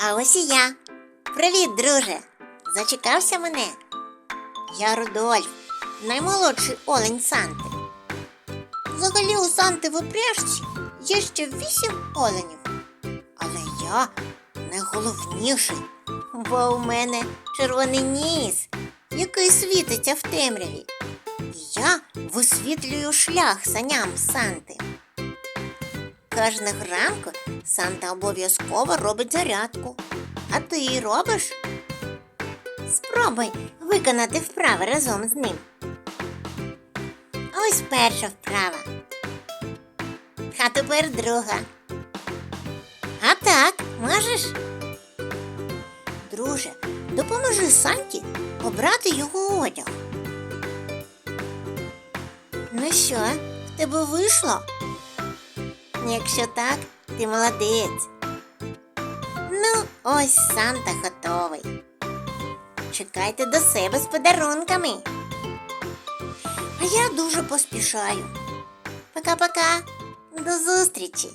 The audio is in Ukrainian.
А ось і я. Привіт, друже. Зачекався мене. Я Рудольф, наймолодший олень Санти. Взагалі у Санти в упряжці є ще вісім оленів. Але я найголовніший, бо у мене червоний ніс, який світиться в темряві. І я висвітлюю шлях саням Санти. Кожного ранку Санта обов'язково робить зарядку. А ти її робиш? Спробуй виконати вправи разом з ним. Ось перша вправа. А тепер друга. А так, можеш? Друже, допоможи Санті обрати його одяг. Ну що, в тебе вийшло? Якщо так, ти молодець. Ну, ось Санта готовий. Чекайте до себе з подарунками. А я дуже поспішаю. Пока-пока. До зустрічі.